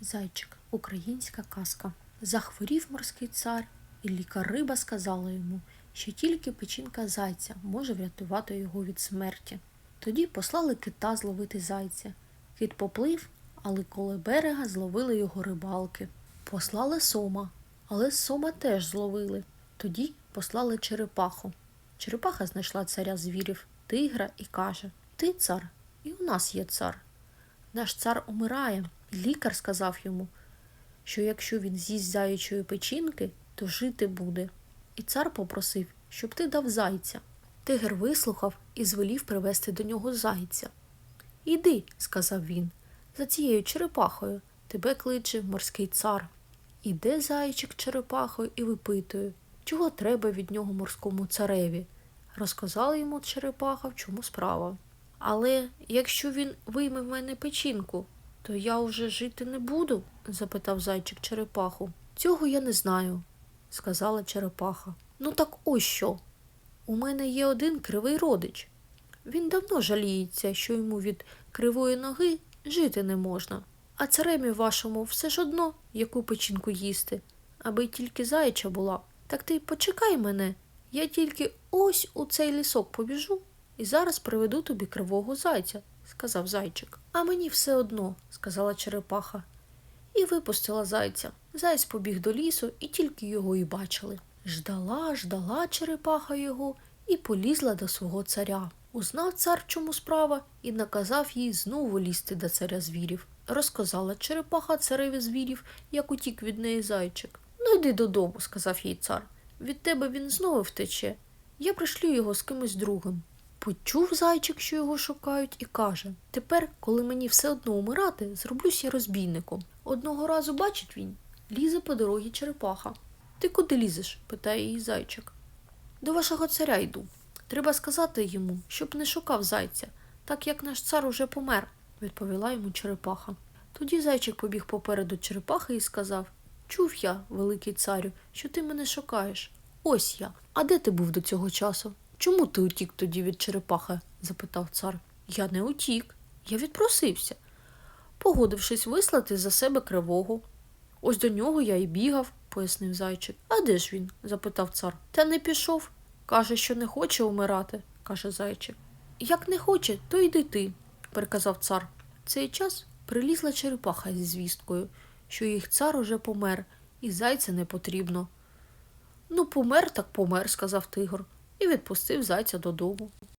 Зайчик, українська казка. Захворів морський цар, і лікар риба сказала йому, що тільки печінка зайця може врятувати його від смерті. Тоді послали кита зловити зайця. Кит поплив, але коло берега зловили його рибалки. Послали сома, але сома теж зловили. Тоді послали черепаху. Черепаха знайшла царя звірів, тигра і каже: Ти цар, і у нас є цар. Наш цар умирає, лікар сказав йому, що якщо він з'їсть заячої печінки, то жити буде. І цар попросив, щоб ти дав зайця. Тигр вислухав і звелів привезти до нього зайця. Іди, сказав він, за цією черепахою тебе кличе морський цар. Іде зайчик черепахою і випитує, чого треба від нього морському цареві. Розказала йому черепаха, в чому справа. Але якщо він вийме в мене печінку, то я вже жити не буду? запитав зайчик черепаху. Цього я не знаю, сказала черепаха. Ну так ось що. У мене є один кривий родич. Він давно жаліється, що йому від кривої ноги жити не можна. А цареві вашому все ж одно, яку печінку їсти, аби тільки заяча була. Так ти почекай мене, я тільки ось у цей лісок побіжу і зараз приведу тобі кривого зайця, сказав зайчик. А мені все одно, сказала черепаха. І випустила зайця. Зайць побіг до лісу, і тільки його і бачили. Ждала, ждала черепаха його і полізла до свого царя. Узнав цар, чому справа, і наказав їй знову лізти до царя звірів. Розказала черепаха цареві звірів, як утік від неї зайчик. Ну йди додому, сказав їй цар. Від тебе він знову втече. Я пришлю його з кимось другим. Почув зайчик, що його шукають, і каже Тепер, коли мені все одно умирати, зроблюсь я розбійником. Одного разу бачить він, лізе по дорозі черепаха. Ти куди лізеш? питає її зайчик. До вашого царя йду. Треба сказати йому, щоб не шукав зайця, так як наш цар уже помер, відповіла йому черепаха. Тоді зайчик побіг попереду черепахи і сказав Чув я, великий царю, що ти мене шукаєш. Ось я. А де ти був до цього часу? Чому ти утік тоді від черепахи? запитав цар. Я не утік, я відпросився, погодившись вислати за себе кривого. Ось до нього я і бігав, пояснив зайчик. А де ж він? запитав цар. Та не пішов. Каже, що не хоче умирати, каже зайчик. Як не хоче, то йди ти, приказав цар. В цей час прилізла черепаха зі звісткою, що їх цар уже помер, і зайця не потрібно. Ну, помер, так помер, сказав тигр, і відпустив зайця додому.